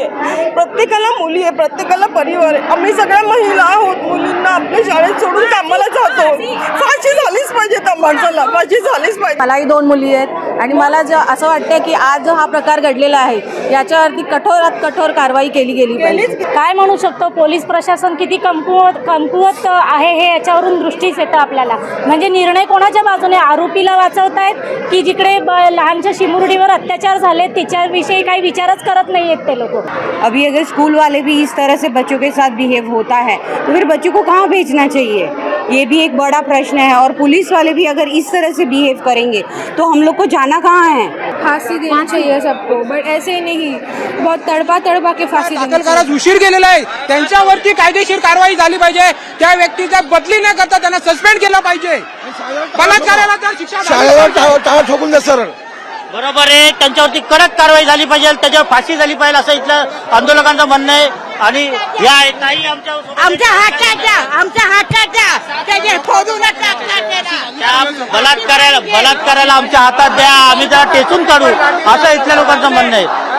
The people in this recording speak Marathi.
आहे प्रत्येकाला मुली आहे प्रत्येकाला परिवार आहे. आम्ही सगळ्या महिला आहोत मुलींना आपल्या शाळेत सोडून कामाला जातो. पाहिजे त्या माणसाला फाशी झालीच पाहिजे. मलाही दोन मुली आहेत आणि मला ज असं वाटतं की आज जो हा प्रकार घडलेला आहे याच्यावरती कठोरात कठोर कारवाई केली गेली पाहिजे. काय म्हणू शकतो पोलीस प्रशासन किती कमकुवत कमकुवत आहे हे याच्यावरून दृष्टीच येतं आपल्याला. म्हणजे निर्णय कोणाच्या बाजूने? आरोपीला वाचवतायत की जिकडे ब- लहानच्या शिमुरडीवर अत्याचार झाले त्याच्याविषयी काही विचारच करत नाही आहेत ते लोक. अभी अगर स्कूल वाले भी इस तरह से बच्चों के साथ बिहेव होता है तो फिर बच्चों को कहाँ भेजना चाहिए? ये भी एक बड़ा प्रश्न है और पुलिस वाले भी अगर इस तरह से बिहेव करेंगे तो हम लोग को जाना कहाँ है? फांसी देनी चाहिए सबको बट ऐसे नहीं बहुत तड़पा तड़पा के फांसी देनी उशीर गेलेला आहे. त्यांच्यावरती कायदेशीर कारवाई झाली पाहिजे. त्या व्यक्तीचा बदली न करता त्यांना सस्पेंड केलं पाहिजे. बलात्काराला तर शिक्षा झाली शाळेवर ठोकून द्या सरळ बरोबर आहे. त्यांच्यावरती कडक कारवाई झाली पाहिजे. त्याच्यावर फाशी झाली पाहिजे असं इथलं आंदोलकांचं म्हणणं आहे. आणि या ताई आमच्या आमच्या हातात द्या. आमच्या हातात द्या त्याचे फोडून टाकतात त्या बलात्काराला बलात्काराला आमच्या हातात द्या आम्ही त्याला टेचून काढू. असं इथल्या लोकांचं म्हणणं आहे.